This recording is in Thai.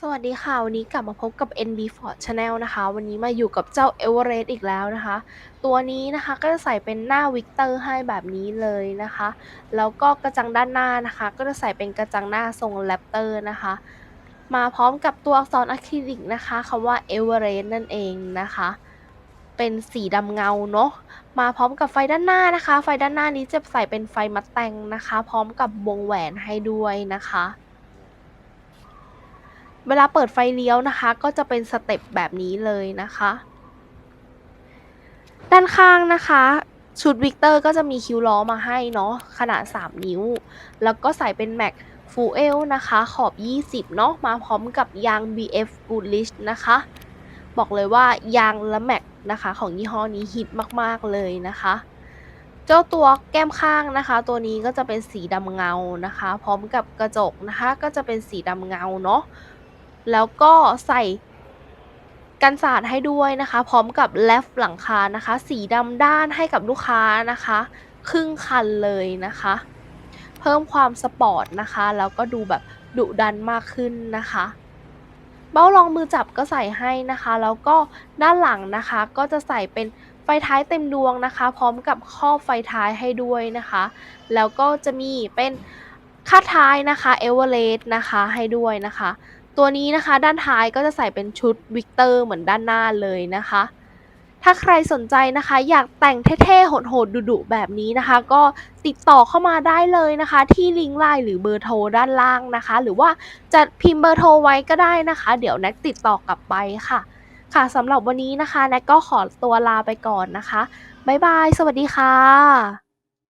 สวัสดีค่ะ วันนี้กลับมาพบกับ NB Ford Channel นะคะ วันนี้มาอยู่กับเจ้า Everest อีกแล้วนะคะ ตัวนี้นะคะก็จะใส่เป็นหน้าวิกเตอร์ให้แบบนี้เลยนะคะ แล้วก็กระจังด้านหน้านะคะ ก็จะใส่เป็นกระจังหน้าทรงแรปเตอร์นะคะ มาพร้อมกับตัวอักษรอะคริลิกนะคะคำว่า Everest นั่นเองนะคะ เป็นสีดำเงาเนาะ มาพร้อมกับไฟด้านหน้านะคะ ไฟด้านหน้านี้จะใส่เป็นไฟมัดแต่งนะคะ พร้อมกับวงแหวนให้ด้วยนะคะ เวลาเปิดไฟเลี้ยวนะคะ ก็จะเป็นสเต็ปแบบนี้เลยนะคะ ด้านข้างนะคะชุดวิกเตอร์ก็จะมีคิ้วล้อมาให้เนาะขนาด 3 นิ้ว แล้วก็ใส่เป็นแม็กฟูเอลนะคะ ขอบ 20 เนาะมาพร้อมกับยาง BF Bullish นะคะ บอกเลยว่ายางและแม็กนะคะ ของยี่ห้อนี้ฮิตมากๆเลยนะคะ เจ้าตัวแก้มข้างนะคะ ตัวนี้ก็จะเป็นสีดำเงานะคะ พร้อมกับกระจกนะคะ ก็จะเป็นสีดำเงาเนาะ แล้วก็ใส่กันสาดให้ด้วยนะคะ พร้อมกับแลฟหลังคานะคะ สีดำด้านให้กับลูกค้านะคะ ครึ่งคันเลยนะคะ เพิ่มความสปอร์ตนะคะ แล้วก็ดูแบบดุดันมากขึ้นนะคะ เบ้ารองมือจับก็ใส่ให้นะคะ แล้วก็ด้านหลังนะคะ ก็จะใส่เป็นไฟท้ายเต็มดวงนะคะ พร้อมกับครอบไฟท้ายให้ด้วยนะคะ แล้วก็จะมีเป็นคาท้ายนะคะเอเวอเรสต์นะคะให้ด้วยนะคะ ตัวนี้นะคะ ด้านท้ายก็จะใส่เป็นชุดวิกเตอร์เหมือนด้านหน้าเลยนะคะ ถ้าใครสนใจนะคะ อยากแต่งเท่ๆโหดๆดุๆแบบนี้นะคะ ก็ติดต่อเข้ามาได้เลยนะคะ ที่ลิงก์ไลน์หรือเบอร์โทรด้านล่างนะคะ หรือว่าจะพิมพ์เบอร์โทรไว้ก็ได้นะคะ เดี๋ยวแน็กติดต่อกลับไปค่ะ ค่ะสำหรับวันนี้นะคะแน็กก็ขอตัวลาไปก่อนนะคะบ๊ายบาย สวัสดีค่ะ